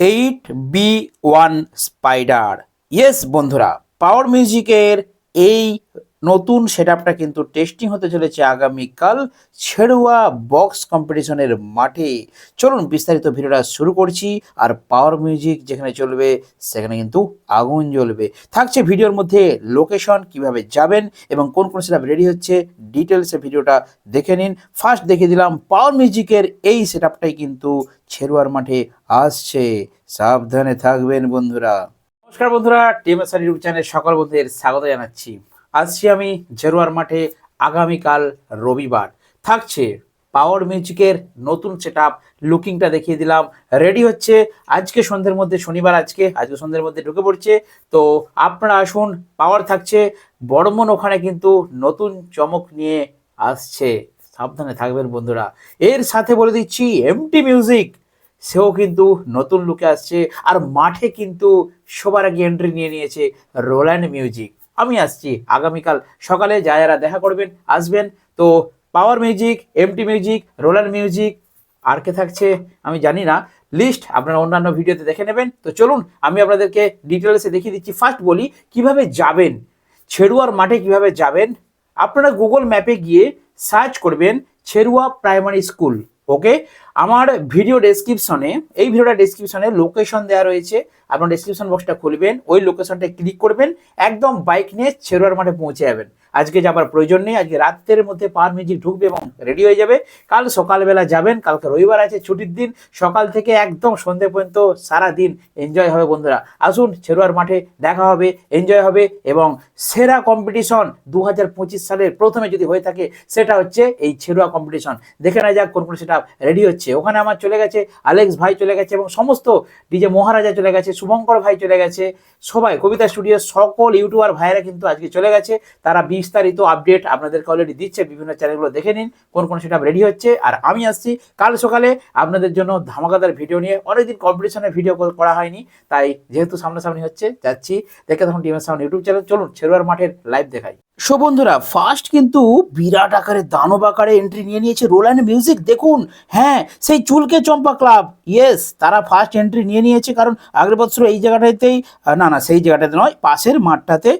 Eight B one spider. Yes বন্ধুরা power মিউজিকের এই নতুন সেটআপটা কিন্তু টেস্টিং হতে চলেছে আগামীকাল ছেড়ুয়া বক্স কম্পিটিশনের মাঠে। চলুন বিস্তারিত ভিডিওটা শুরু করছি আর পাওয়ার মিউজিক যেখানে চলবে, সেখানে কিন্তু আগুন জ্বলবে। থাকছে ভিডিওর মধ্যে লোকেশন কীভাবে যাবেন এবং কোন কোন সেটআপ রেডি হচ্ছে ডিটেলসে ভিডিওটা দেখে নিন। ফার্স্ট দেখে দিলাম পাওয়ার মিউজিকের এই সেটআপটাই কিন্তু ছেড়ুয়ার মাঠে আসছে। সাবধানে থাকবেন বন্ধুরা। নমস্কার বন্ধুরা টিএমএসআর ইউটিউব চ্যানেল সকল বন্ধুদের স্বাগত জানাচ্ছি। আসছি আমি জেরুয়ার মাঠে আগামীকাল রবিবার। থাকছে পাওয়ার মিউজিকের নতুন সেট আপ লুকিংটা দেখিয়ে দিলাম। রেডি হচ্ছে আজকে সন্ধ্যের মধ্যে, শনিবার আজকে আজকে সন্ধ্যের মধ্যে ঢুকে পড়ছে। তো আপনারা আসুন পাওয়ার থাকছে। বড়মন ওখানে কিন্তু নতুন চমক নিয়ে আসছে। সাবধানে থাকবেন বন্ধুরা। এর সাথে বলে দিচ্ছি এমটি মিউজিক সেও কিন্তু নতুন লুকে আসছে। আর মাঠে কিন্তু সবার আগে এন্ট্রি নিয়ে নিয়েছে রোল্যান্ড মিউজিক আমি আসছি। আগামীকাল সকালে যা যারা দেখা করবেন, আসবেন। তো power music MT music roller music আর কে থাকছে আমি জানি না। লিস্ট আপনারা অন্যান্য ভিডিওতে দেখে নেবেন। তো চলুন, আমি আপনাদেরকে ডিটেলসে দেখিয়ে দিচ্ছি। ফার্স্ট বলি, কীভাবে যাবেন? ছেড়ুয়ার মাঠে কীভাবে যাবেন? আপনারা গুগল ম্যাপে গিয়ে সার্চ করবেন, ছেড়ুয়া প্রাইমারি স্কুল ওকে আমার ভিডিও ডেসক্রিপশনে এই ভিডিওটা ডেসক্রিপশনে লোকেশন দেওয়া রয়েছে। আপনার ডেসক্রিপশন বক্সটা খুলবেন, ওই লোকেশনটা ক্লিক করবেন, একদম বাইক নিয়ে ছেড়ুয়ার মাঠে পৌঁছে যাবেন। আজকে যাবার প্রয়োজন নেই, আজকে রাত্রের মধ্যে পার মিউজিক ঢুকবে এবং রেডি হয়ে যাবে। কাল সকালবেলা যাবেন, কালকে রবিবার আছে, ছুটির দিন। সকাল থেকে একদম সন্ধে পর্যন্ত সারা দিন এনজয় হবে বন্ধুরা। আসুন ছেড়ুয়ার মাঠে দেখা হবে এনজয় হবে এবং সেরা কম্পিটিশন দু হাজার পঁচিশ সালের প্রথমে যদি হয়ে থাকে, সেটা হচ্ছে এই ছেড়ুয়া কম্পিটিশন দেখে নেওয়া যাক কোন কোন সেটা রেডি হচ্ছে। ওখানে আমার চলে গেছে আলেক্স ভাই চলে গেছে এবং সমস্ত ডিজে মহারাজা চলে গেছে, শুভঙ্কর ভাই চলে গেছে, সবাই কবিতা স্টুডিও সকল ইউটিউবার ভাইরা কিন্তু আজকে চলে গেছে। তারা বিস্তারিত আপডেট আপনাদেরকে অলরেডি দিচ্ছে, বিভিন্ন চ্যানেলগুলো দেখে নিন, কোন কোন সেটা রেডি হচ্ছে। আর আমি আসছি কাল সকালে আপনাদের জন্য ধামাকাদার ভিডিও নিয়ে। অনেকদিন কম্পিটিশনের ভিডিও করা হয়নি, তাই যেহেতু সামনাসামনি হচ্ছে, যাচ্ছি। দেখে তখন টিমের সামনে ইউটিউব চ্যানেল চলুন ছেরুয়ার মাঠের লাইভ দেখাই। সো বন্ধুরা ফার্স্ট কিন্তু বিরাট আকারে দানব আকারে এন্ট্রি নিয়ে নিয়েছে রোল অ্যান্ড মিউজিক দেখুন। হ্যাঁ সেই চুলকে চম্পা ক্লাব ইয়েস তারা ফার্স্ট এন্ট্রি নিয়ে নিয়েছে, কারণ আগের বছর এই জায়গাটাতেই না না, সেই জায়গাটাতে নয়, পাশের মাঠটাতে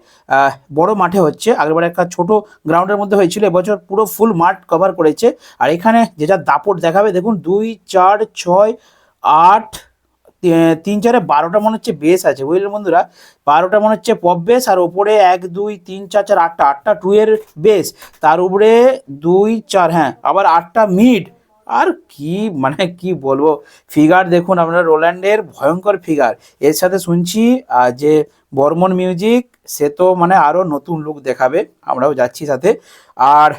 বড় মাঠে হচ্ছে। আগেরবার একটা ছোট গ্রাউন্ডের মধ্যে হয়েছিল, এবছর পুরো ফুল মাঠ কভার করেছে। আর এখানে যে যা দাপট দেখাবে, দেখুন, দুই, চার, ছয়, আট তিন চারে বারোটা মনে হচ্ছে বেস আছে। বুঝলেন বন্ধুরা? বারোটা মনে হচ্ছে পপ বেস আর ওপরে এক, দুই, তিন, চার চার, আটটা। আটটা টু এর বেস তার উপরে দুই, চার হ্যাঁ আবার আটটা মিড আর কি মানে কি বলব? ফিগার দেখুন আপনারা, রোল্যান্ডের ভয়ঙ্কর ফিগার এর সাথে শুনছি যে বর্মন মিউজিক সে তো মানে আরও নতুন লুক দেখাবে। আমরাও যাচ্ছি সাথে। আর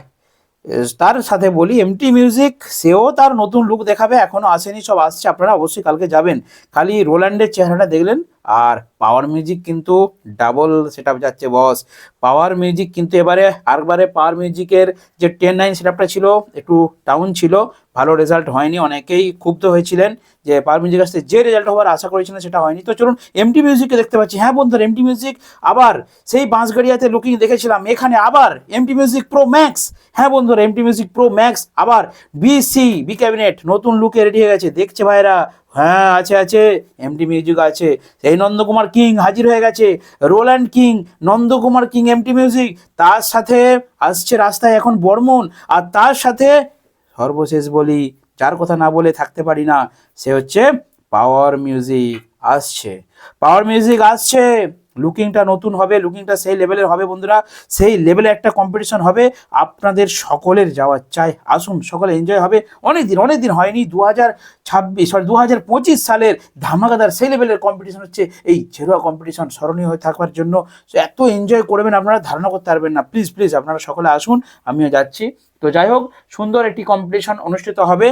তার সাথে বলি এমটি মিউজিক সেও তার নতুন লুক দেখাবে এখনও আসেনি, সব আসছে, আপনারা অবশ্যই কালকে যাবেন। খালি রোল্যান্ডের চেহারাটা দেখলেন আর পাওয়ার মিউজিক কিন্তু ডাবল সেট যাচ্ছে বস পাওয়ার মিউজিক কিন্তু এবারে আরেকবারে পাওয়ার মিউজিকের যে টেন নাইন সেট ছিল, একটু ডাউন ছিল, ভালো রেজাল্ট হয়নি, অনেকেই ক্ষুব্ধ হয়েছিলেন যে পাওয়ার মিউজিক আসতে যে রেজাল্ট হওয়ার আশা করেছিলেন সেটা হয়নি। তো চলুন এমটি মিউজিককে দেখতে পাচ্ছি। হ্যাঁ বন্ধুরা এমটি মিউজিক আবার সেই বাঁশগাড়িয়াতে লুকিং দেখেছিলাম, এখানে আবার এমটি মিউজিক প্রো ম্যাক্স হ্যাঁ বন্ধুরা এমটি মিউজিক প্রো ম্যাক্স আবার বিসি বি ক্যাবিনেট নতুন লুকে রেডি হয়ে গেছে। দেখছে ভাইরা হ্যাঁ আছে আছে। এমটি মিউজিক আছে। এই নন্দকুমার কিং হাজির হয়ে গেছে। Roland king Nandakumar king MT music তার সাথে আসছে রাস্তায় এখন বর্মন। আর তার সাথে সর্বশেষ বলি, যার কথা না বলে থাকতে পারি না, সে হচ্ছে পাওয়ার মিউজিক আসছে। পাওয়ার মিউজিক আসছে। লুকিংটা নতুন হবে লুকিংটা সেই লেভেলের হবে বন্ধুরা। সেই লেভেলে একটা কম্পিটিশন হবে, আপনাদের সকলের যাওয়ার চাই। আসুন, সকলে এনজয় হবে। অনেক দিন অনেক দিন হয়নি দু হাজার ছাব্বিশ সরি দু হাজার পঁচিশ সালের ধামাকাদার সেই লেভেলের কম্পিটিশন হচ্ছে এই ঝেরুয়া কম্পিটিশন স্মরণীয় হয়ে থাকবার জন্য। এত এনজয় করবেন আপনারা, ধারণা করতে পারবেন না। প্লিজ প্লিজ আপনারা সকলে আসুন, আমিও যাচ্ছি। তো যাই হোক, সুন্দর একটি কম্পিটিশন অনুষ্ঠিত হবে।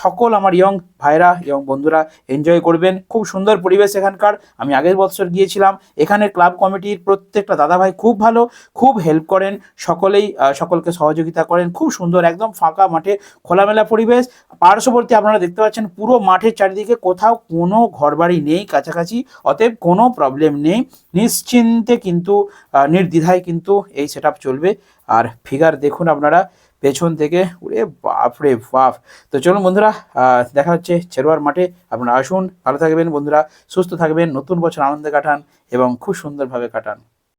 সকল আমার ইয়ং ভাইরা ইয়ং বন্ধুরা এনজয় করবেন। খুব সুন্দর পরিবেশ এখানকার। আমি আগের বছর গিয়েছিলাম। এখানে ক্লাব কমিটির প্রত্যেকটা দাদা ভাই খুব ভালো, খুব হেল্প করেন। সকলেই সকলকে সহযোগিতা করেন। খুব সুন্দর, একদম ফাঁকা মাঠে খোলামেলা পরিবেশ। পার্শ্ববর্তী আপনারা দেখতে পাচ্ছেন, পুরো মাঠের চারিদিকে কোথাও কোনো ঘরবাড়ি নেই, কাছাকাছি। অতএব কোনো প্রবলেম নেই। নিশ্চিন্তে কিন্তু নির্দ্বিধায় কিন্তু এই সেট চলবে। আর ফিগার দেখুন আপনারা পেছন থেকে উড়ে বাপ রে বাপ। তো চলুন বন্ধুরা দেখা হচ্ছে ছেড়ুয়ার মাঠে। আপনারা আসুন, ভালো থাকবেন বন্ধুরা, সুস্থ থাকবেন, নতুন বছর আনন্দে কাটান এবং খুব সুন্দরভাবে কাটান।